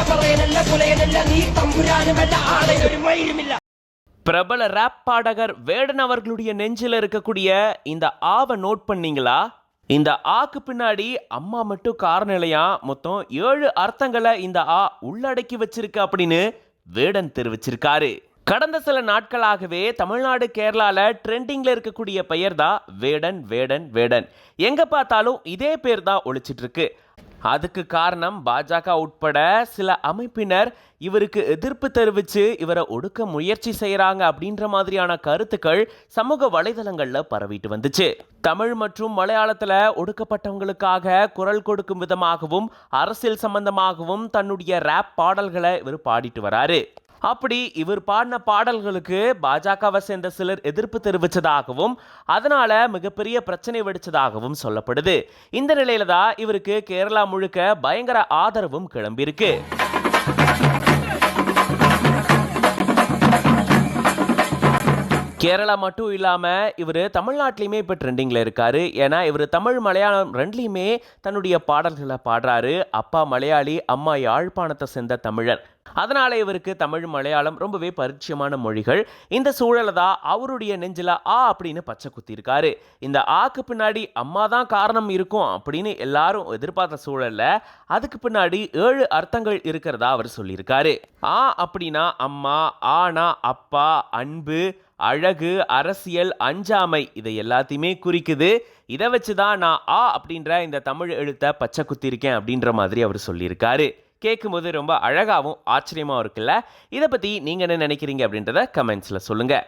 പറയനല്ല പുലയനല്ല നീ തമ്പുരാനുമല്ല ആളൊരു മയിലുമില്ല பிரபல ரேப் பாடகர் வேடன் அவர்களுடைய நெஞ்சில் இருக்கக்கூடிய இந்த ஆவை நோட் பண்ணீங்களா இந்த ஆக்கு பின்னாடி அம்மா மட்டும் காரணம் இல்லையா மொத்தம் ஏழு அர்த்தங்களை இந்த ஆ உள்ளடக்கி வச்சிருக்கு அப்படின்னு வேடன் தெரிவிச்சிருக்காரு கடந்த சில நாட்களாகவே தமிழ்நாடு கேரளால ட்ரெண்டிங்ல இருக்கக்கூடிய பெயர் தான் வேடன் வேடன் வேடன் எங்க பார்த்தாலும் இதே பேர் தான் ஒழிச்சிட்டு இருக்கு அதுக்கு காரணம் பாஜக உட்பட சில அமைப்பினர் இவருக்கு எதிர்ப்பு தெரிவித்து இவரை ஒடுக்க முயற்சி செய்கிறாங்க அப்படின்ற மாதிரியான கருத்துக்கள் சமூக வலைதளங்களில் பரவிட்டு வந்துச்சு. தமிழ் மற்றும் மலையாளத்தில் ஒடுக்கப்பட்டவங்களுக்காக குரல் கொடுக்கும் விதமாகவும் அரசியல் சம்பந்தமாகவும் தன்னுடைய ரேப் பாடல்களை இவர் பாடிட்டு வராரு. அப்படி இவர் பாடின பாடல்களுக்கு பாஜகவை சேர்ந்த சிலர் எதிர்ப்பு தெரிவித்ததாகவும் அதனால மிகப்பெரிய பிரச்சனை வெடிச்சதாகவும் சொல்லப்படுது. இந்த நிலையில தான் இவருக்கு கேரளா முழுக்க பயங்கர ஆதரவும் கிளம்பியிருக்கு. கேரளா மட்டும் இல்லாமல் இவர் தமிழ்நாட்டிலையுமே இப்போ ட்ரெண்டிங்கில் இருக்கார். ஏன்னா இவர் தமிழ் மலையாளம் ரெண்டுலேயுமே தன்னுடைய பாடல்களை பாடுறாரு. அப்பா மலையாளி அம்மா யாழ்ப்பாணத்தை சேர்ந்த தமிழர். அதனால இவருக்கு தமிழ் மலையாளம் ரொம்பவே பரிச்சயமான மொழிகள். இந்த சூழலை தான் அவருடைய நெஞ்சில ஆ அப்படின்னு பச்சை குத்திருக்காரு இந்த ஆக்கு பின்னாடி அம்மா தான் காரணம் இருக்கும் அப்படின்னு எல்லாரும் எதிர்பார்த்த சூழல்ல அதுக்கு பின்னாடி ஏழு அர்த்தங்கள் இருக்கிறதா அவர் சொல்லியிருக்காரு. ஆ அப்படின்னா அம்மா ஆனா அப்பா அன்பு அழகு அரசியல் அஞ்சாமை இதை எல்லாத்தையுமே குறிக்குது. இதை வச்சு தான் நான் ஆ அப்படின்ற இந்த தமிழ் எழுத்தை பச்சை குத்திருக்கேன் அப்படின்ற மாதிரி அவர் சொல்லியிருக்காரு. கேட்கும்போது ரொம்ப அழகாகவும் ஆச்சரியமாகவும் இருக்குல்ல? இதை பற்றி நீங்கள் என்ன நினைக்கிறீங்க அப்படின்றத கமெண்ட்ஸில் சொல்லுங்கள்